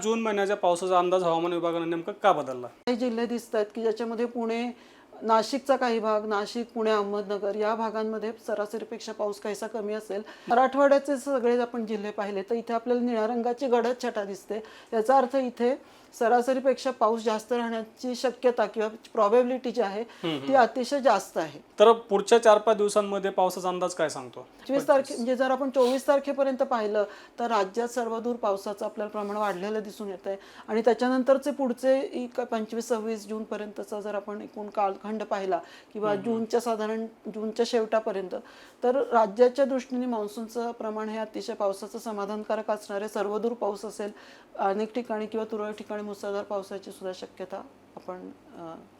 जून महिन्याच्या पावसाचा अंदाज हवामान विभागाने नेमका का बदलला? काही जिल्हे दिसत आहेत की ज्याच्यामध्ये पुणे नाशिकचा काही भाग नाशिक पुणे अहमदनगर या भागांमध्ये सरासरीपेक्षा पाऊस काहीसा कमी असेल. मराठवाड्याचे सगळे आपण जिल्हे पाहिले तर इथे आपल्याला निळ्या रंगाची गडद छटा दिसते. याचा अर्थ इथे सरासरीपेक्षा पाऊस जास्त राहण्याची शक्यता किंवा प्रॉबेबिलिटी जी आहे ती अतिशय जास्त आहे. तर पुढच्या चार पाच दिवसांमध्ये पावसाचा अंदाज काय सांगतो? पंचवीस तारखे म्हणजे जर आपण चोवीस तारखेपर्यंत पाहिलं तर राज्यात सर्वदूर पावसाचं आपल्याला प्रमाण वाढलेलं दिसून येत आहे आणि त्याच्यानंतरचे पुढचे पंचवीस सव्वीस जून पर्यंतचा जर आपण एकूण कालखंड पाहिला किंवा जूनच्या साधारण जूनच्या शेवटापर्यंत तर राज्याच्या दृष्टीने मान्सूनचं प्रमाण हे अतिशय पावसाचं समाधानकारक असणार आहे सर्वदूर पाऊस असेल अनेक ठिकाणी किंवा तुरळक ठिकाणी मुसळधार पावसाची सुद्धा शक्यता आपण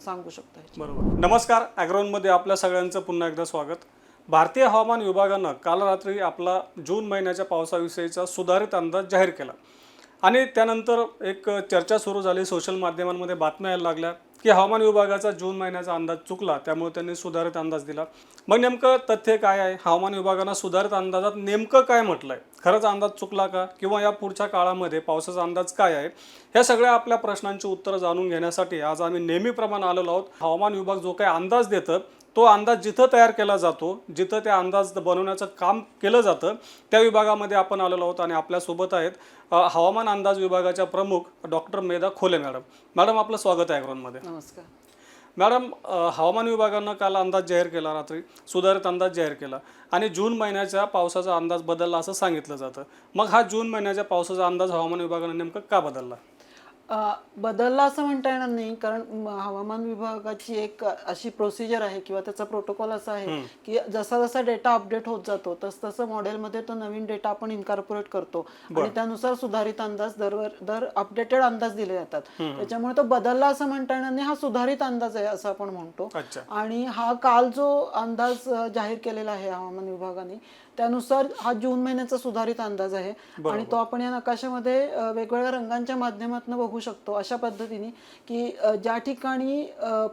सांगू शकतो बरोबर. नमस्कार ॲग्रोनमध्ये आपल्या सगळ्यांचं पुन्हा एकदा स्वागत. भारतीय हवामान विभागानं काल रात्री आपला जून महिन्याच्या पावसाविषयीचा सुधारित अंदाज जाहीर केला. आणि त्यानंतर एक चर्चा सुरू झाली सोशल माध्यमांमध्ये बातम्या यायला लागल्या. की हवामान विभागाचा जून महिन्याचा अंदाज चुकला त्यामुळे त्यांनी सुधारित अंदाज दिला. मग नेमकं तथ्य काय आहे? हवामान विभागानं सुधारित अंदाजात नेमकं काय म्हटलं आहे खरंच अंदाज चुकला का? किंवा या पुढच्या काळामध्ये पावसाचा अंदाज काय आहे? ह्या सगळ्या आपल्या प्रश्नांची उत्तरं जाणून घेण्यासाठी आज आम्ही नेहमीप्रमाणे आलेलो आहोत. हवामान विभाग जो काही अंदाज देतं तो अंदाज जिथं तयार केला जातो जिथं ते अंदाज बनवण्याचं काम केलं जातं त्या विभागामध्ये आपण आलेलो आहोत आणि आपल्यासोबत आहेत हवामान अंदाज विभागाच्या प्रमुख डॉक्टर मेधा खोले मॅडम. मॅडम आपलं स्वागत आहे ॲग्रोनमध्ये नमस्कार. मॅडम हवामान विभागानं काल अंदाज जाहीर केला रात्री सुधारित अंदाज जाहीर केला आणि जून महिन्याच्या पावसाचा अंदाज बदलला असं सांगितलं जातं. मग हा जून महिन्याच्या पावसाचा अंदाज हवामान विभागानं नेमका का बदलला? बदलला असं म्हणता येणार नाही. कारण हवामान विभागाची एक अशी प्रोसिजर आहे किंवा त्याचा प्रोटोकॉल असा आहे की जसा जसा डेटा अपडेट होत जातो तस तसं मॉडेलमध्ये तो नवीन डेटा आपण इन्कॉर्पोरेट करतो. आणि त्यानुसार सुधारित अंदाज दरवर दर अपडेटेड अंदाज दिले जातात. त्याच्यामुळे तो बदलला असं म्हणता येणार नाही. हा सुधारित अंदाज आहे असं आपण म्हणतो. आणि हा काल जो अंदाज जाहीर केलेला आहे हवामान विभागाने त्यानुसार हा जून महिन्याचा सुधारित अंदाज आहे. आणि तो आपण या नकाशामध्ये वेगवेगळ्या रंगांच्या माध्यमातून बघू शकतो. अशा पद्धतीने की ज्या ठिकाणी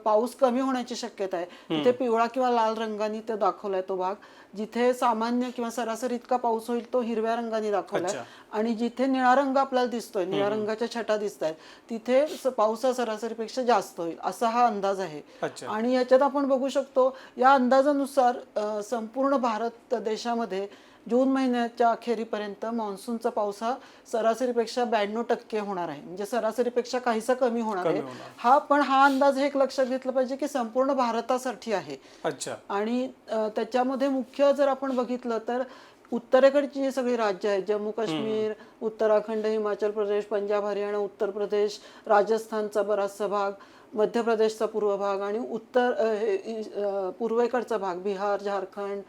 पाऊस कमी होण्याची शक्यता आहे तिथे पिवळा किंवा लाल रंगाने ते दाखवलाय तो भाग. जिथे सामान्य किंवा सरासरी इतका पाऊस होईल तो हिरव्या रंगाने दाखवलाय. आणि जिथे निळा रंग आपल्याला दिसतोय निळ्या रंगाच्या छटा दिसत आहेत तिथे स- पाऊस हा सरासरीपेक्षा जास्त होईल असा हा अंदाज आहे. आणि याच्यात आपण बघू शकतो या अंदाजानुसार संपूर्ण भारत देशामध्ये जून महिन्याच्या अखेरीपर्यंत मान्सूनचा पाऊस हा सरासरीपेक्षा ब्याण्णव टक्के होणार आहे. म्हणजे सरासरीपेक्षा काहीसा कमी होणार आहे. हा पण हा अंदाज हे एक लक्षात घेतलं पाहिजे की संपूर्ण भारतासाठी आहे. अच्छा. आणि त्याच्यामध्ये मुख्य जर आपण बघितलं तर उत्तरेकडची जी सगळी राज्य आहेत जम्मू काश्मीर उत्तराखंड हिमाचल प्रदेश पंजाब हरियाणा उत्तर प्रदेश राजस्थानचा बराचसा भाग मध्य प्रदेशचा पूर्व भाग आणि उत्तर पूर्वेकडचा भाग बिहार झारखंड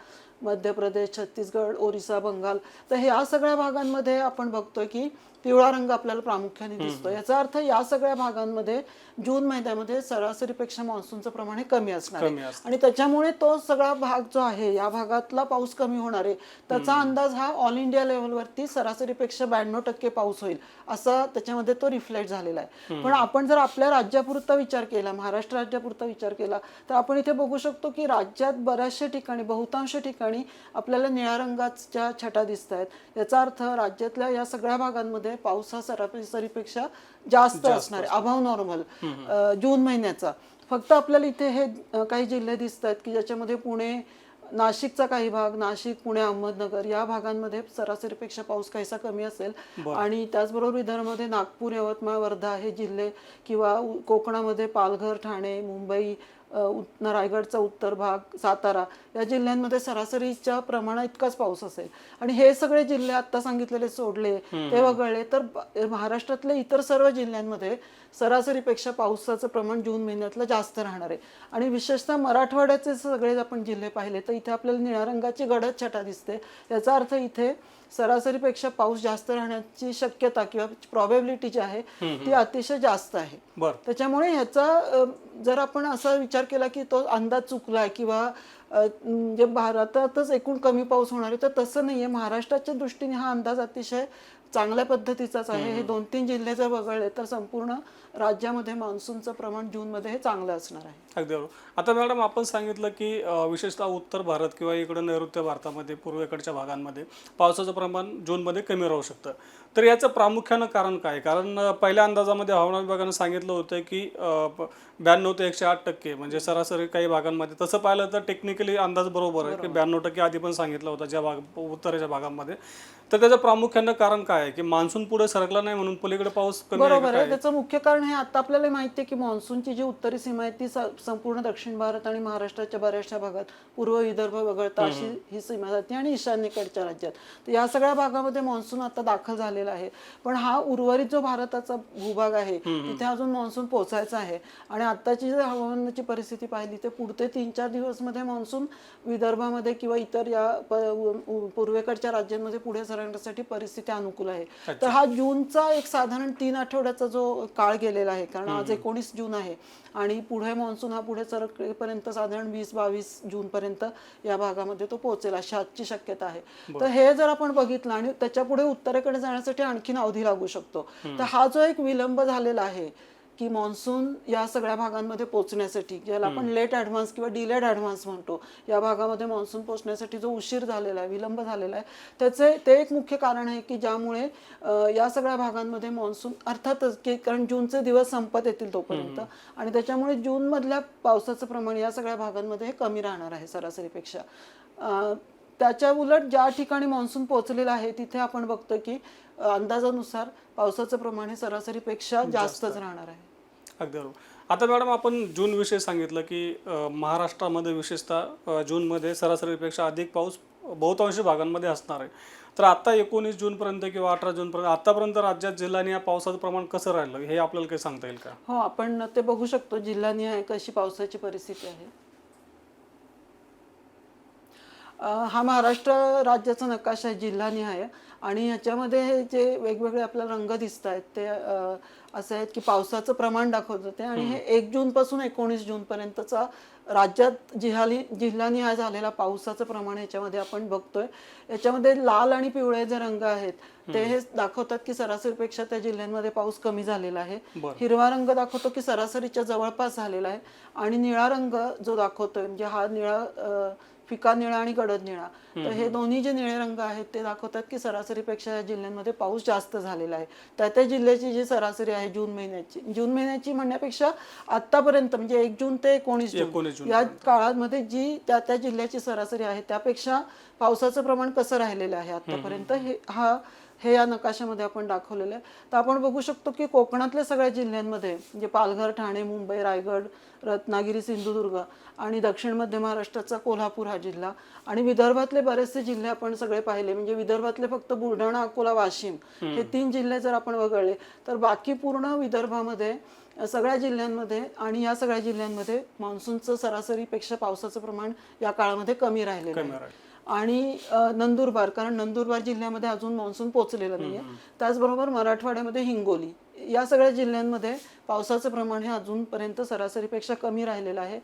मध्य प्रदेश छत्तीसगड ओरिसा बंगाल. तर ह्या सगळ्या भागांमध्ये आपण बघतोय की पिवळा रंग आपल्याला प्रामुख्याने दिसतो. याचा अर्थ या सगळ्या भागांमध्ये जून महिन्यामध्ये सरासरीपेक्षा मान्सूनचं प्रमाण हे कमी असणार आहे. आणि त्याच्यामुळे तो सगळा भाग जो आहे या भागातला पाऊस कमी होणार आहे. त्याचा अंदाज हा ऑल इंडिया लेवलवरती सरासरीपेक्षा ब्याण्णव टक्के पाऊस होईल असा त्याच्यामध्ये तो रिफ्लेक्ट झालेला आहे. पण आपण जर आपल्या राज्यापुरता विचार केला महाराष्ट्र राज्यापुरता विचार केला तर आपण इथे बघू शकतो की राज्यात बऱ्याचशा ठिकाणी बहुतांश ठिकाणी आपल्याला निळ्या रंगाच्या छटा दिसत आहेत याचा अर्थ राज्यातल्या या सगळ्या भागांमध्ये पाऊस हा सरासरीपेक्षा जास्त असणार. आहे अभाव नॉर्मल जून महिन्याचा. फक्त आपल्याला इथे हे काही जिल्हे दिसत आहेत की ज्याच्यामध्ये पुणे नाशिकचा काही भाग नाशिक पुणे अहमदनगर या भागांमध्ये सरासरीपेक्षा पाऊस काहीसा कमी असेल. आणि त्याचबरोबर विदर्भामध्ये नागपूर यवतमाळ वर्धा हे जिल्हे किंवा कोकणामध्ये पालघर ठाणे मुंबई रायगडचा उत्तर भाग सातारा या जिल्ह्यांमध्ये सरासरीच्या प्रमाणात इतकाच पाऊस असेल. आणि हे सगळे जिल्हे आता सांगितलेले सोडले ते वगळले तर महाराष्ट्रातल्या इतर सर्व जिल्ह्यांमध्ये सरासरीपेक्षा पावसाचं प्रमाण जून महिन्यातलं जास्त राहणार आहे. आणि विशेषतः मराठवाड्याचे सगळे आपण जिल्हे पाहिले तर इथे आपल्याला निळ्या रंगाची गडद छटा दिसते. याचा अर्थ इथे सरासरीपेक्षा पाऊस जास्त राहण्याची शक्यता किंवा प्रॉबेबिलिटी जी आहे ती अतिशय जास्त आहे. त्याच्यामुळे ह्याचा जर आपण असा विचार केला की तो अंदाज चुकलाय किंवा म्हणजे भारतातच एकूण कमी पाऊस होणार आहे तर तसं नाहीये. महाराष्ट्राच्या दृष्टीने हा अंदाज अतिशय चांगल्या पद्धतीचाच आहे. हे दोन तीन जिल्हे जर वगळले तर संपूर्ण राज्यामध्ये मान्सूनचं प्रमाण जूनमध्ये हे चांगलं असणार आहे. अगदी बरोबर. आता मॅडम आपण सांगितलं की विशेषतः उत्तर भारत किंवा इकडं नैऋत्य भारतामध्ये पूर्वेकडच्या भागांमध्ये पावसाचं प्रमाण जूनमध्ये कमी राहू शकतं. तर याचं प्रामुख्यानं कारण काय? कारण पहिल्या अंदाजामध्ये हवामान विभागानं सांगितलं होतं की ब्याण्णव ते एकशे आठ टक्के म्हणजे सरासरी काही भागांमध्ये. तसं पाहिलं तर टेक्निकली अंदाज बरोबर आहे की ब्याण्णव टक्के आधी पण सांगितलं होतं ज्या भाग उत्तरेच्या भागामध्ये. तर त्याचं प्रामुख्यानं कारण काय आहे? की मान्सून पुढे सरकला नाही म्हणून पलीकडे पाऊस कमी बरोबर? आहे. त्याचं मुख्य कारण हे आता आपल्याला माहिती आहे की मान्सूनची जी उत्तरी सीमा आहे ती संपूर्ण दक्षिण भारत आणि महाराष्ट्राच्या बऱ्याचशा भागात पूर्व विदर्भ वगळता अशी ही सीमा जाते आणि ईशान्येकडच्या राज्यात. तर या सगळ्या भागामध्ये मान्सून आता दाखल झालेला आहे. पण हा उर्वरित जो भारताचा भूभाग आहे तिथे अजून मान्सून पोहोचायचा आहे. आणि आताची जर हवामानाची परिस्थिती पाहिली तर पुढचे तीन चार दिवसमध्ये मान्सून विदर्भामध्ये किंवा इतर या पूर्वेकडच्या राज्यांमध्ये पुढे सरकण्यासाठी परिस्थिती अनुकूल आहे. तर हा जूनचा एक साधारण तीन आठवड्याचा जो काळ गेलेला आहे कारण आज एकोणीस जून आहे. आणि पुढे मान्सून हा पुढे सरकेपर्यंत साधारण वीस बावीस जून पर्यंत या भागामध्ये तो पोहोचेल अशी आजची शक्यता आहे. तर हे जर आपण बघितलं आणि त्याच्या पुढे उत्तरेकडे जाण्यासाठी आणखीन अवधी लागू शकतो. तर हा जो एक विलंब झालेला आहे की मान्सून या सगळ्या भागांमध्ये पोहोचण्यासाठी ज्याला आपण लेट ॲडव्हान्स किंवा डिलेड ॲडव्हान्स म्हणतो या भागामध्ये मान्सून पोहोचण्यासाठी जो उशीर झालेला आहे विलंब झालेला आहे त्याचे ते एक मुख्य कारण आहे की ज्यामुळे या सगळ्या भागांमध्ये मान्सून अर्थातच की कारण जूनचे दिवस संपत येतील तोपर्यंत. आणि त्याच्यामुळे जूनमधल्या पावसाचं प्रमाण या सगळ्या भागांमध्ये हे कमी राहणार आहे सरासरीपेक्षा. त्याच्या उलट ज्या ठिकाणी मान्सून पोहोचलेला आहे तिथे आपण बघतो की अंदाजानुसार पावसाचं प्रमाण हे सरासरीपेक्षा जास्तच राहणार आहे. अगदी बरोबर. आता मॅडम आपण जून विषय सांगितलं की महाराष्ट्रामध्ये विशेषतः अं, जूनमध्ये सरासरीपेक्षा अधिक पाऊस बहुतांश भागांमध्ये असणार आहे. तर आता एकोणीस जूनपर्यंत किंवा अठरा जूनपर्यंत आतापर्यंत राज्यात जिल्ह्याने या पावसाचं प्रमाण कसं राहिलं? हे आपल्याला काही सांगता येईल का? हो आपण ते बघू शकतो जिल्हानिहाय कशी पावसाची परिस्थिती आहे. अं, हा महाराष्ट्र राज्याचा नकाशा आहे जिल्हानिहाय आणि ह्याच्यामध्ये हे जे वेगवेगळे आपल्याला रंग दिसत आहेत ते अं, असे आहेत की पावसाचं प्रमाण दाखवत होते. आणि हे एक जून पासून एकोणीस जून पर्यंतचा राज्यात जिल्हाली जिल्हानिहाय झालेला पावसाचं प्रमाण याच्यामध्ये आपण बघतोय. याच्यामध्ये लाल आणि पिवळे जे रंग आहेत ते हे दाखवतात की सरासरीपेक्षा त्या जिल्ह्यांमध्ये पाऊस कमी झालेला आहे. हिरवा रंग दाखवतो की सरासरीच्या जवळपास झालेला आहे. आणि निळा रंग जो दाखवतोय म्हणजे हा निळा फिका निळा आणि गडद निळा. तर हे दोन्ही जे निळे रंग आहेत ते दाखवतात की सरासरीपेक्षा या जिल्ह्यांमध्ये पाऊस जास्त झालेला आहे. त्या त्या जिल्ह्याची जी सरासरी आहे जून महिन्याची. जून महिन्याची म्हणण्यापेक्षा आतापर्यंत म्हणजे एक जून ते एकोणीस जून या काळामध्ये जी त्या त्या जिल्ह्याची सरासरी आहे त्यापेक्षा पावसाचं प्रमाण कसं राहिलेलं आहे आतापर्यंत हे हा हे या नकाशामध्ये आपण दाखवलेलं आहे. तर आपण बघू शकतो की कोकणातल्या सगळ्या जिल्ह्यांमध्ये म्हणजे पालघर ठाणे मुंबई रायगड रत्नागिरी सिंधुदुर्ग आणि दक्षिण मध्य महाराष्ट्राचा कोल्हापूर हा जिल्हा आणि विदर्भातले बरेचसे जिल्हे आपण सगळे पाहिले म्हणजे विदर्भातले फक्त बुलढाणा अकोला वाशिम हे तीन जिल्हे जर आपण वगळले तर बाकी पूर्ण विदर्भामध्ये सगळ्या जिल्ह्यांमध्ये आणि या सगळ्या जिल्ह्यांमध्ये मान्सूनचं सरासरीपेक्षा पावसाचं प्रमाण या काळामध्ये कमी राहिलेलं आहे. आणि नंदुरबार कारण नंदुरबार जिल्ह्यामध्ये अजून मान्सून पोहोचलेला नाहीये. त्याचबरोबर मराठवाड्यामध्ये हिंगोली. या सगळ्या जिल्ह्यांमध्ये पावसाचं प्रमाण हे अजूनपर्यंत सरासरीपेक्षा कमी राहिलेलं आहे.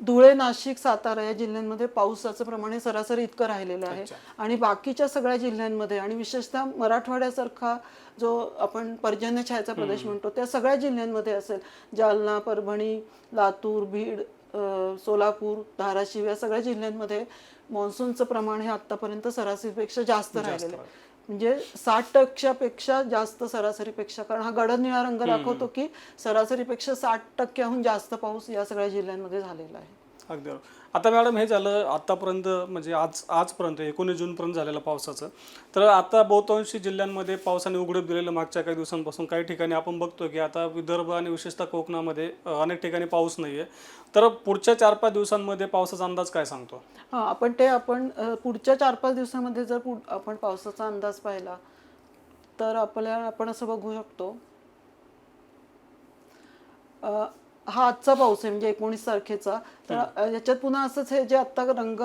धुळे नाशिक सातारा या जिल्ह्यांमध्ये पावसाचं प्रमाण हे सरासरी इतकं राहिलेलं आहे. आणि बाकीच्या सगळ्या जिल्ह्यांमध्ये आणि विशेषतः मराठवाड्यासारखा जो आपण पर्जन्य छायाचा प्रदेश म्हणतो त्या सगळ्या जिल्ह्यांमध्ये असेल जालना परभणी लातूर बीड सोलापूर धाराशिव या सगळ्या जिल्ह्यांमध्ये मान्सूनचं प्रमाण हे आतापर्यंत सरासरीपेक्षा जास्त राहिलेलं आहे. म्हणजे साठ टक्क्यापेक्षा जास्त सरासरीपेक्षा कारण हा गडद निळा रंग दाखवतो की सरासरीपेक्षा साठ टक्क्याहून जास्त पाऊस या सगळ्या जिल्ह्यांमध्ये झालेला आहे. अगदी आता मॅडम हे झालं आतापर्यंत म्हणजे आज आजपर्यंत एकोणीस जूनपर्यंत झालेलं पावसाचं. तर आता बहुतांशी जिल्ह्यांमध्ये पावसाने उघडीप दिलेलं मागच्या काही दिवसांपासून काही ठिकाणी आपण बघतो की आता विदर्भ आणि विशेषतः कोकणामध्ये अनेक ठिकाणी पाऊस नाही आहे तर पुढच्या चार पाच दिवसांमध्ये पावसाचा अंदाज काय सांगतो? हां आपण ते आपण पुढच्या चार पाच दिवसामध्ये जर पुढ- आपण पावसाचा अंदाज पाहिला तर आपल्याला आपण असं बघू शकतो. हा आजचा पाऊस आहे म्हणजे एकोणीस तारखेचा. तर याच्यात पुन्हा असंच हे जे आत्ता रंग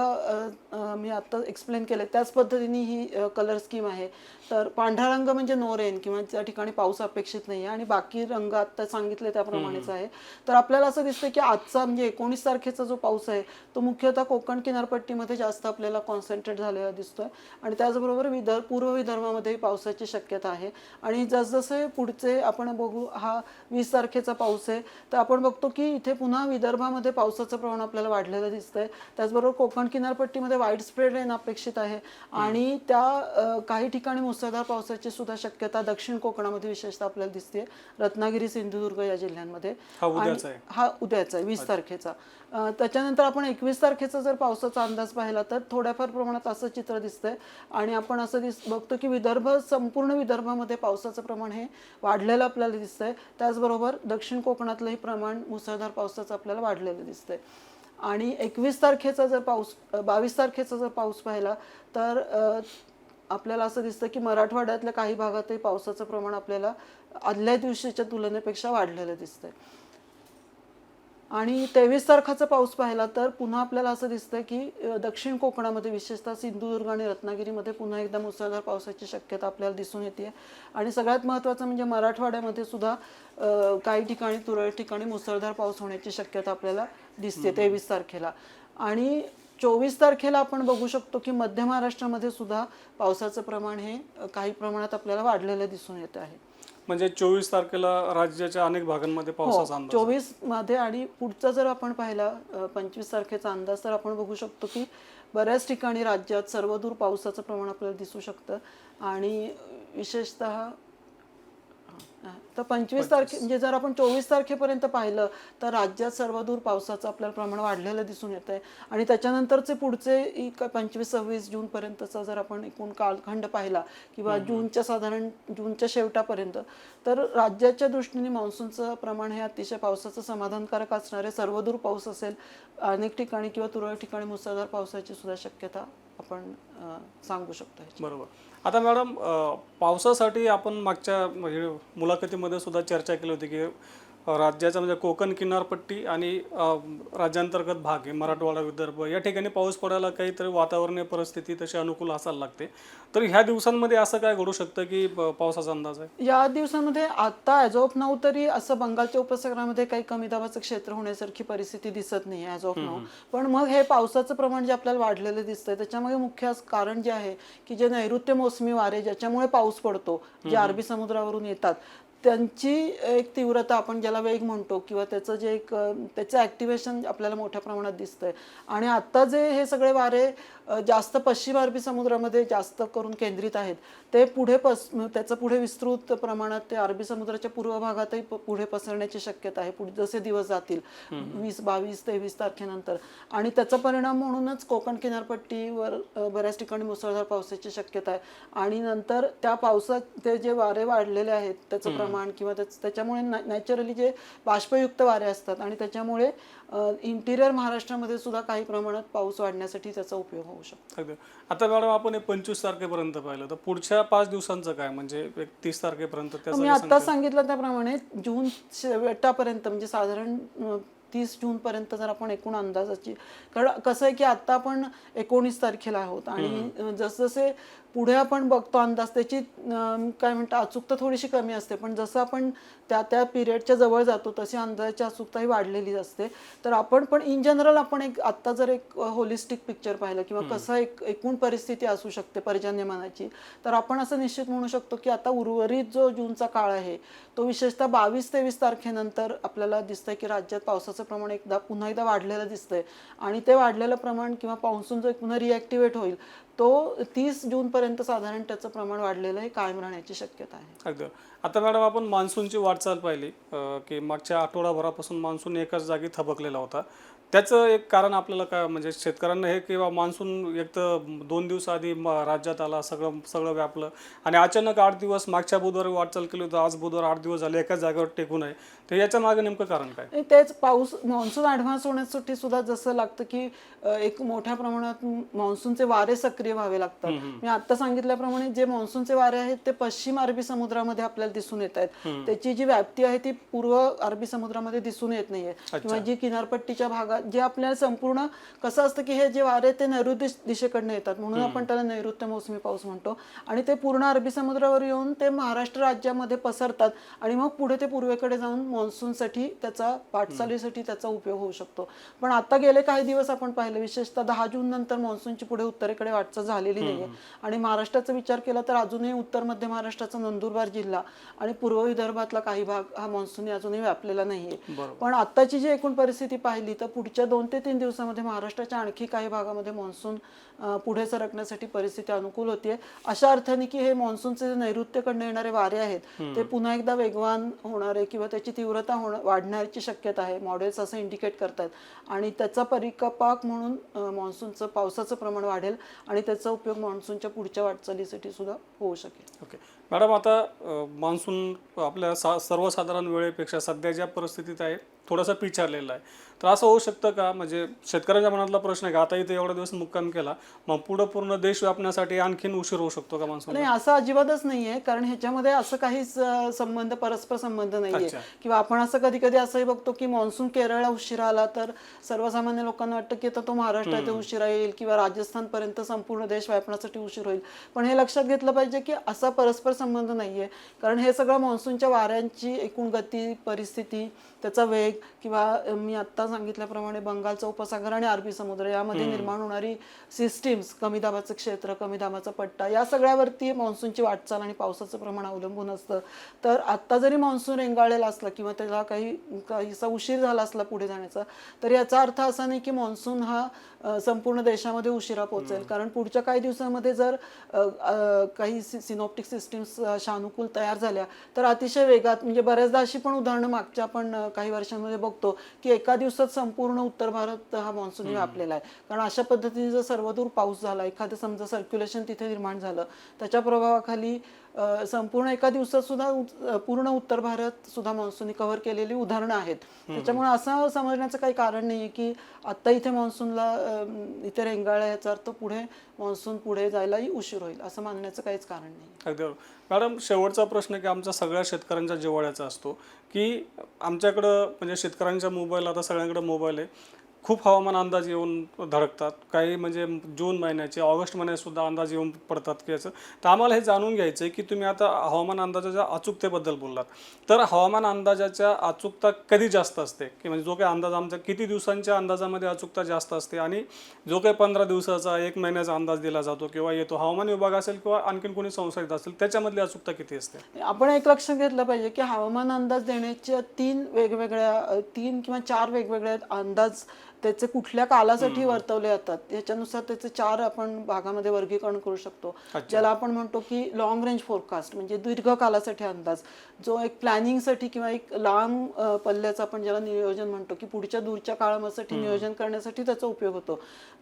मी आत्ता एक्सप्लेन केले त्याच पद्धतीने ही कलर स्कीम आहे. तर पांढरा रंग म्हणजे नो रेन किंवा त्या ठिकाणी पाऊस अपेक्षित नाही आहे आणि बाकी रंग आत्ता सांगितले त्याप्रमाणेच आहे. तर आपल्याला असं दिसतं की आजचा म्हणजे एकोणीस तारखेचा जो पाऊस आहे तो मुख्यतः कोकण किनारपट्टीमध्ये जास्त आपल्याला कॉन्सन्ट्रेट झालेला दिसतोय. आणि त्याचबरोबर विदर्भ पूर्व विदर्भामध्येही पावसाची शक्यता आहे. आणि जसजसे पुढचे आपण बघू हा वीस तारखेचा पाऊस आहे तर आपण बघतो की इथे पुन्हा विदर्भामध्ये पावसाचं प्रमाण आपल्याला वाढलेलं दिसतंय. त्याचबरोबर कोकण किनारपट्टीमध्ये वाईड स्प्रेड रेन अपेक्षित आहे. आणि त्या काही ठिकाणी मुसळधार पावसाची सुद्धा शक्यता दक्षिण कोकणामध्ये विशेषतः आपल्याला दिसते रत्नागिरी सिंधुदुर्ग या जिल्ह्यांमध्ये. हा उद्याचा आहे. हा वीस तारखेचा. त्याच्यानंतर आपण एकवीस तारखेचा जर पावसाचा अंदाज पाहिला तर थोड्याफार प्रमाणात असं चित्र दिसतंय. आणि आपण असं दिस बघतो की विदर्भ संपूर्ण विदर्भामध्ये पावसाचं प्रमाण हे वाढलेलं आपल्याला दिसतंय. त्याचबरोबर दक्षिण कोकणातलंही प्रमाण मुसळधार पावसाचं आपल्याला वाढलेलं दिसतंय. आणि एकवीस तारखेचा जर पाऊस बावीस तारखेचा जर पाऊस पाहिला तर आपल्याला असं दिसतं की मराठवाड्यातल्या काही भागातही पावसाचं प्रमाण आपल्याला आदल्या दिवशीच्या तुलनेपेक्षा वाढलेलं दिसतंय. आणि तेवीस तारखाचा पाऊस पाहिला तर पुन्हा आपल्याला असं दिसतंय की दक्षिण कोकणामध्ये विशेषतः सिंधुदुर्ग आणि रत्नागिरीमध्ये पुन्हा एकदा मुसळधार पावसाची शक्यता आपल्याला दिसून येते आणि सगळ्यात महत्त्वाचं म्हणजे मराठवाड्यामध्ये सुद्धा काही ठिकाणी तुरळक ठिकाणी मुसळधार पाऊस होण्याची शक्यता आपल्याला दिसते तेवीस तारखेला. आणि चोवीस तारखेला आपण बघू शकतो की मध्य महाराष्ट्रामध्ये सुद्धा पावसाचं प्रमाण हे काही प्रमाणात आपल्याला वाढलेलं दिसून येत आहे. म्हणजे चोवीस तारखेला राज्याच्या अनेक भागांमध्ये पावसाचा अंदाज आहे. चोवीसमध्ये आणि पुढचा जर आपण पाहिला पंचवीस तारखेचा अंदाज तर आपण बघू शकतो की बऱ्याच ठिकाणी राज्यात सर्वदूर पावसाचं प्रमाण आपल्याला दिसू शकतं आणि विशेषतः हा, तर पंचवीस तारखे म्हणजे जर आपण चोवीस तारखेपर्यंत पाहिलं तर राज्यात सर्वदूर पावसाचं आपल्याला प्रमाण वाढलेलं दिसून येत आहे आणि त्याच्यानंतरचे पुढचे पंचवीस सव्वीस जून पर्यंतचा जर आपण एकूण कालखंड पाहिला किंवा जूनच्या साधारण जूनच्या शेवटापर्यंत तर राज्याच्या दृष्टीने मान्सूनचं प्रमाण हे अतिशय पावसाचं समाधानकारक असणार सर्वदूर पाऊस असेल अनेक ठिकाणी किंवा तुरळक ठिकाणी मुसळधार पावसाची सुद्धा शक्यता आपण सांगू शकतो. बरोबर. आता मॅडम पावसासाठी आपण मागच्या म्हणजे मुलाखतीमध्ये सुद्धा चर्चा केली होती की राज्याचा म्हणजे कोकण किनारपट्टी आणि राज्यांतर्गत भाग आहे मराठवाडा विदर्भ. या ठिकाणी पाऊस पडायला काहीतरी वातावरणीय परिस्थिती तशी अनुकूल असायला लागते. तर ह्या दिवसांमध्ये असं काय घडू शकतं की पावसाचा अंदाज आहे? या दिवसामध्ये आता ॲज ऑफ नाऊ तरी असं बंगालच्या उपसागरामध्ये काही कमी दाबाचं क्षेत्र होण्यासारखी परिस्थिती दिसत नाही ॲज ऑफ नाऊ पण मग हे पावसाचं प्रमाण जे आपल्याला वाढलेलं दिसतंय त्याच्यामागे मुख्य कारण जे आहे की जे नैऋत्य मोसमी वारे ज्याच्यामुळे पाऊस पडतो जे अरबी समुद्रावरून येतात त्यांची एक तीव्रता आपण ज्याला वेग म्हणतो किंवा त्याचं जे एक त्याचं ॲक्टिवेशन आपल्याला मोठ्या प्रमाणात दिसतंय. आणि आता जे हे सगळे वारे जास्त पश्चिम अरबी समुद्रामध्ये जास्त करून केंद्रित आहेत. ते पुढे पस त्याचं पुढे विस्तृत प्रमाणात ते अरबी समुद्राच्या पूर्व भागातही पुढे पसरण्याची शक्यता आहे. पुढे जसे दिवस जातील वीस बावीस तेवीस तारखेनंतर. आणि त्याचा परिणाम म्हणूनच कोकण किनारपट्टीवर बऱ्याच ठिकाणी मुसळधार पावसाची शक्यता आहे. आणि नंतर त्या पावसात ते जे वारे वाढलेले आहेत त्याचं प्रमाण किंवा त्याच- त्याच्यामुळे नॅचरली जे बाष्पयुक्त वारे असतात आणि त्याच्यामुळे इंटिरियर महाराष्ट्रामध्ये सुद्धा काही प्रमाणात पाऊस वाढण्यासाठी त्याचा उपयोग होऊ शकतो. अगदी. आता मॅडम आपण हे पंचवीस तारखेपर्यंत पाहिलं. तर पुढच्या पाच दिवसांचं काय? म्हणजे एक तीस तारखेपर्यंत त्याचं मी आता सांगितलं त्याप्रमाणे जून शेवटापर्यंत म्हणजे साधारण तीस जून पर्यंत जर आपण एकूण अंदाजाची कारण कसं आहे की आता आपण एकोणीस तारखेला आहोत आणि जसजसे पुढे आपण बघतो अंदाज त्याची काय म्हणतात अचूकता थोडीशी कमी असते. पण जसं आपण त्या त्या पिरियडच्या जवळ जातो तशी अंदाजाची अचूकता ही वाढलेली असते. तर आपण पण इन जनरल आपण एक आत्ता जर एक होलिस्टिक पिक्चर पाहिलं किंवा कसं एक एकूण परिस्थिती असू शकते पर्जन्यमानाची तर आपण असं निश्चित म्हणू शकतो की आता उर्वरित जो जूनचा काळ आहे तो विशेषतः बावीस तेवीस तारखेनंतर आपल्याला दिसतंय की राज्यात पावसाचं प्रमाण एकदा पुन्हा एकदा वाढलेलं दिसतंय. आणि ते वाढलेलं प्रमाण किंवा पाऊसून जो एक पुन्हा रिॲक्टिवेट होईल. तो तीस जूनपर्यंत साधारण त्याचं प्रमाण वाढलेलं हे कायम राहण्याची शक्यता आहे. अगदी आता मॅडम आपण मान्सूनची वाटचाल पाहिली की मागच्या आठवडाभरापासून मान्सून एकाच जागी थबकलेला होता. त्याचं एक कारण आपल्याला काय म्हणजे शेतकऱ्यांना हे किंवा मान्सून एक तर दोन दिवस आधी म- राज्यात आला सगळं सगळं व्यापलं. आणि अचानक आठ दिवस मागच्या बुधवारी वाटचाल केली होती आज बुधवार आठ दिवस झाले एकाच जागेवर टेकून आहे. तर याच्या मागे नेमकं कारण काय? तेच पाऊस मान्सून ॲडव्हान्स होण्यासाठी सुद्धा जसं लागतं की एक मोठ्या प्रमाणात मान्सूनचे वारे सक्रिय व्हावे लागतात. मी आता सांगितल्याप्रमाणे जे मान्सूनचे वारे आहेत ते पश्चिम अरबी समुद्रामध्ये आपल्याला दिसून येत आहेत. त्याची जी व्याप्ती आहे ती पूर्व अरबी समुद्रामध्ये दिसून येत नाहीये. किंवा जी किनारपट्टीच्या भागात जे आपल्याला संपूर्ण कसं असतं की हे जे वारे ते नैऋत्य दिशेकडनं येतात. म्हणून आपण त्याला नैऋत्य मोसमी पाऊस म्हणतो. आणि ते पूर्ण अरबी समुद्रावर येऊन ते महाराष्ट्र राज्यामध्ये पसरतात. आणि मग पुढे ते पूर्वेकडे जाऊन मान्सूनसाठी त्याचा पाटचालीसाठी त्याचा उपयोग होऊ शकतो. पण आता गेले काही दिवस आपण पाहिलं विशेषतः दहा जून नंतर मान्सूनची पुढे उत्तरेकडे वाटचाल झालेली नाहीये. आणि महाराष्ट्राचा विचार केला तर अजूनही उत्तर मध्य महाराष्ट्राचा नंदुरबार जिल्हा आणि पूर्व विदर्भातला काही भाग हा मान्सून अजूनही व्यापलेला नाहीये. पण आताची जी एकूण परिस्थिती पाहिली तर पुढच्या दोन ते तीन दिवसामध्ये महाराष्ट्राच्या आणखी काही भागामध्ये मान्सून पुढे सरकण्यासाठी परिस्थिती अनुकूल होतीये. अशा अर्थाने की हे मान्सूनचे जे नैऋत्यकडनं येणारे वारे आहेत ते पुन्हा एकदा वेगवान होणारे किंवा त्याची तीव्रता होणं वाढण्याची शक्यता आहे मॉडेल्स असं इंडिकेट करतात. आणि त्याचा परिकपाक म्हणून मान्सूनचं पावसाचं प्रमाण वाढेल आणि त्याचा उपयोग मान्सूनच्या पुढच्या वाटचालीसाठी सुद्धा होऊ शकेल. ओके मॅडम आता मान्सून आपल्या सा सर्वसाधारण वेळेपेक्षा सध्या ज्या परिस्थितीत आहे थोडासा पिछारलेला आहे. तर असं होऊ शकतं का? म्हणजे शेतकऱ्यांच्या मनातला प्रश्न आहे का? आता इथे एवढा दिवस मुक्काम केला मग पुढं पूर्ण देश व्यापण्यासाठी आणखीन उशीर होऊ शकतो का मान्सून नाही असं अजिबातच नाहीये कारण ह्याच्यामध्ये असं काहीच संबंध परस्पर संबंध नाहीये. अच्छा. किंवा आपण असं कधी कधी असंही बघतो की मान्सून केरळला उशिरा आला तर सर्वसामान्य लोकांना वाटतं की आता तो महाराष्ट्रात उशिरा येईल किंवा राजस्थान पर्यंत संपूर्ण देश व्यापण्यासाठी उशीर होईल. पण हे लक्षात घेतलं पाहिजे की असा परस्पर संबंध नाहीये. कारण हे सगळं मान्सूनच्या वाऱ्यांची एकूण गती परिस्थिती त्याचा वेग किंवा मी आत्ता सांगितल्याप्रमाणे बंगालचा उपसागर आणि अरबी समुद्र यामध्ये निर्माण होणारी सिस्टीम्स कमी दाबाचं क्षेत्र कमी दाबाचा पट्टा या सगळ्यावरती मान्सूनची वाटचाल आणि पावसाचं प्रमाण अवलंबून असतं. तर आत्ता जरी मान्सून रेंगाळलेला असला किंवा त्याला काही काहीसा उशीर झाला असला पुढे जाण्याचा तर याचा अर्थ असा नाही की मान्सून हा संपूर्ण देशामध्ये उशिरा पोहोचेल. कारण पुढच्या काही दिवसामध्ये जर काही सिनॉप्टिक सिस्टीम्स अशा अनुकूल तयार झाल्या तर अतिशय वेगात म्हणजे बऱ्याचदा अशी पण उदाहरणं मागच्या आपण काही वर्षांमध्ये बघतो की एका दिवसात संपूर्ण उत्तर भारत हा मान्सून व्यापलेला आहे. कारण अशा पद्धतीने जर सर्वदूर पाऊस झाला एखादं समजा सर्क्युलेशन तिथे निर्माण झालं त्याच्या प्रभावाखाली संपूर्ण एका दिवसात सुद्धा पूर्ण उत्तर भारत सुद्धा मान्सूनने कव्हर केलेली उदाहरणं आहेत. त्याच्यामुळे असं समजण्याचं काही कारण नाही की आत्ता इथे मान्सूनला इथे रेंगाळा याचा अर्थ पुढे मान्सून पुढे जायलाही उशीर होईल असं मानण्याचं काहीच कारण नाही अगदी बरोबर. मॅडम शेवटचा प्रश्न की आमचा सगळ्या शेतकऱ्यांच्या जिव्हाळ्याचा असतो की आमच्याकडं म्हणजे शेतकऱ्यांच्या मोबाईल आता सगळ्यांकडे मोबाईल आहे खूप हवामान अंदाज येऊन धडकतात. काही म्हणजे जून महिन्याचे ऑगस्ट महिन्यात सुद्धा अंदाज येऊन पडतात की याचं तर आम्हाला हे जाणून घ्यायचं आहे की तुम्ही आता हवामान अंदाजाच्या अचूकतेबद्दल बोललात. तर हवामान अंदाजाच्या अचूकता कधी जास्त असते? की म्हणजे जो काही अंदाज आमचा किती दिवसांच्या अंदाजामध्ये अचूकता जास्त असते आणि जो काही पंधरा दिवसाचा एक महिन्याचा अंदाज दिला जातो किंवा येतो हवामान विभाग असेल किंवा आणखीन कोणी संशयित असेल त्याच्यामधली अचूकता किती असते? आपण एक लक्षात घेतलं पाहिजे की हवामान अंदाज देण्याच्या तीन वेगवेगळ्या तीन किंवा चार वेगवेगळ्या अंदाज त्याचे कुठल्या कालासाठी वर्तवले जातात याच्यानुसार त्याचे चार आपण भागामध्ये वर्गीकरण करू शकतो. ज्याला आपण म्हणतो की लॉंग रेंज फोरकास्ट म्हणजे दीर्घ कालासाठी अंदाज. जो एक प्लॅनिंगसाठी किंवा एक लांब पल्ल्याचं आपण ज्याला नियोजन म्हणतो की पुढच्या दूरच्या काळासाठी नियोजन करण्यासाठी त्याचा उपयोग होतो.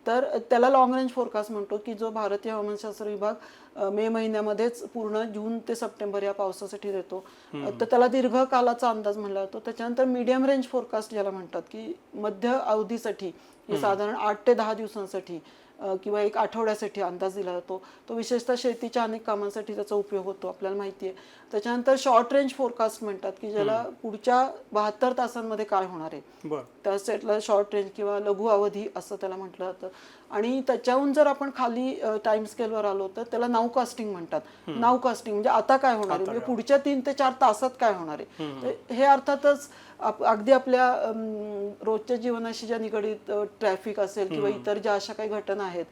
तर त्याला लॉंग रेंज फोरकास्ट म्हणतो की जो भारतीय हवामानशास्त्र विभाग मे महिन्यामध्येच पूर्ण जून ते सप्टेंबर या पावसासाठी देतो. तर त्याला दीर्घ कालाचा अंदाज म्हणला जातो त्याच्यानंतर मीडियम रेंज फोरकास्ट ज्याला म्हणतात की मध्य अवधीसाठी साधारण आठ ते दहा दिवसांसाठी किंवा एक आठवड्यासाठी अंदाज दिला जातो. तो विशेषतः शेतीच्या अनेक कामांसाठी त्याचा उपयोग होतो आपल्याला माहिती आहे त्याच्यानंतर शॉर्ट रेंज फोरकास्ट म्हणतात की ज्याला पुढच्या बहात्तर तासांमध्ये काय होणार आहे. त्या सेटला शॉर्ट रेंज किंवा लघु अवधी असं त्याला म्हटलं जातं. आणि त्याच्याहून जर आपण खाली टाइम स्केलवर आलो तर त्याला नाव कास्टिंग म्हणतात. नाव कास्टिंग म्हणजे आता काय होणार आहे? म्हणजे पुढच्या तीन ते चार तासात काय होणार आहे? हे अर्थातच अगदी आपल्या रोजच्या जीवनाशी ज्या निगडीत ट्रॅफिक असेल किंवा इतर ज्या अशा काही घटना आहेत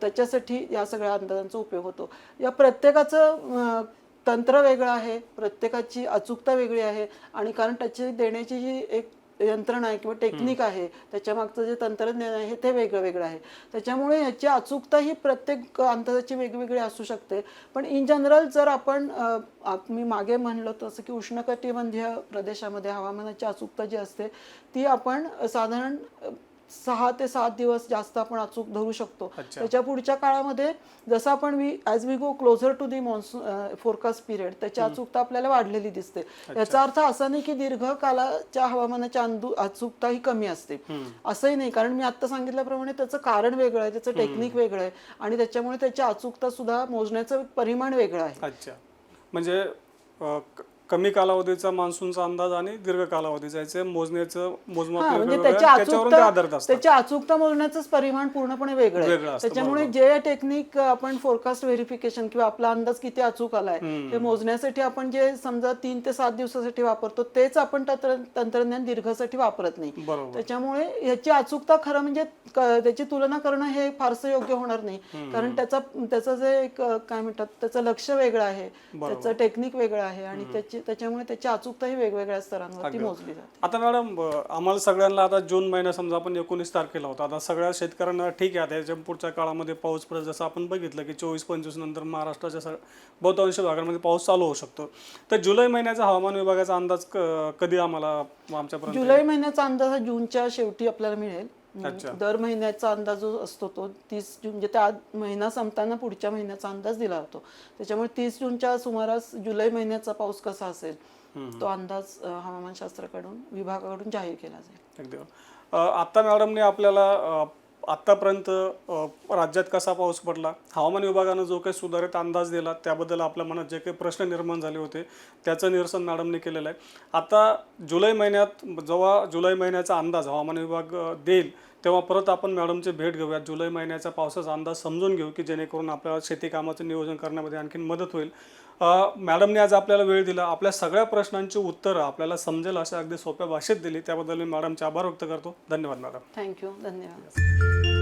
त्याच्यासाठी या सगळ्या अंदाजांचा उपयोग होतो. या प्रत्येकाचं तंत्र वेगळं आहे प्रत्येकाची अचूकता वेगळी आहे आणि कारण त्याची देण्याची जी एक यंत्रणा आहे किंवा टेक्निक आहे त्याच्या मागचं जे तंत्रज्ञान आहे ते वेगळं वेगळं आहे. त्याच्यामुळे ह्याची अचूकता ही प्रत्येक अंदाजाची वेगवेगळी असू शकते. पण इन जनरल जर आपण मी मागे म्हणलं तसं की उष्णकटिबंधीय प्रदेशामध्ये हवामानाची अचूकता जी असते ती आपण साधारण सहा ते सात दिवस जास्त आपण अचूक धरू शकतो. त्याच्या पुढच्या काळामध्ये जसं आपण we as we go closer to the monsoon forecast period त्याची अचूकता आपल्याला वाढलेली दिसते. याचा अर्थ असा नाही की दीर्घकालाच्या हवामानाची अंदू अचूकता ही कमी असते. असंही नाही. कारण मी आता सांगितल्याप्रमाणे त्याचं कारण वेगळं आहे त्याचं टेक्निक वेगळं आहे आणि त्याच्यामुळे त्याची अचूकता सुद्धा मोजण्याचं परिमाण वेगळं आहे. अच्छा. म्हणजे कमी कालावधीचा मान्सूनचा अंदाज आणि दीर्घ कालावधीचा. याचे मोजण्याचं मोजमाप हा म्हणजे वेगवेगळं त्याची आहे. त्याच्यावरून ते आधारित अचूकता असतात. त्याची अचूकता मोजण्याचंच परिमाण पूर्णपणे वेगळं वेगळं आहे असतं, त्याच्यामुळे जे टेक्निक आपण फोरकास्ट व्हेरिफिकेशन किंवा आपला अंदाज किती अचूक आलाय हे मोजण्यासाठी आपण जे समजा तीन ते सात दिवसासाठी वापरतो तेच आपण तंत्र- तंत्रज्ञान दीर्घसाठी वापरत नाही. बरोबर. त्याच्यामुळे याची अचूकता खरं म्हणजे क- त्याची तुलना करणं हे फारसं योग्य होणार नाही. कारण त्याचा त्याचं जे एक अ, काय म्हणतात त्याचं लक्ष वेगळं आहे. त्याचं टेक्निक वेगळं आहे आणि त्याची त्याच्यामुळे त्याची अचूकता ही वेगवेगळ्या स्तरांवरती मोजली जाते. आता मॅडम आम्हाला सगळ्यांना आता जून महिना समजा आपण एकोणीस तारखेला होता. आता सगळ्या शेतकऱ्यांना ठीक आहे. आता याच्या पुढच्या काळामध्ये पाऊस पडेल. जसं आपण बघितलं की चोवीस पंचवीस नंतर महाराष्ट्राच्या सग बहुतांश भागामध्ये पाऊस चालू होऊ शकतो. तर जुलै महिन्याचा हवामान विभागाचा अंदाज कधी आम्हाला आमच्यापर्यंत जुलै महिन्याचा अंदाज हा जूनच्या शेवटी आपल्याला मिळेल. दर महिन्याचा अंदाज जो असतो तो तीस जून म्हणजे त्या महिना संपताना पुढच्या महिन्याचा अंदाज दिला जातो. त्याच्यामुळे तीस जूनच्या सुमारास जुलै महिन्याचा पाऊस कसा असेल तो अंदाज हवामानशास्त्राकडून विभागाकडून जाहीर केला जाईल. अगदी आता मॅडमने आपल्याला आत्तापर्यंत राज्यात कसा पाऊस पडला हवामान विभागानं जो काही सुधारित अंदाज दिला त्याबद्दल आपल्या मनात जे काही प्रश्न निर्माण झाले होते त्याचं निरसन मॅडमने केलेलं आहे. आता जुलै महिन्यात जेव्हा जुलै महिन्याचा अंदाज हवामान विभाग देईल तेव्हा परत आपण मॅडमची भेट घेऊयात. जुलै महिन्याचा पावसाचा अंदाज समजून घेऊ की जेणेकरून आपल्याला शेतीकामाचं नियोजन करण्यामध्ये आणखीन मदत होईल. मॅडमने आज आपल्याला वेळ दिला. आपल्या सगळ्या प्रश्नांची उत्तरं आपल्याला समजेल अशा अगदी सोप्या भाषेत दिली. त्याबद्दल मी मॅडमचे आभार व्यक्त करतो. धन्यवाद मॅडम. थँक्यू धन्यवाद.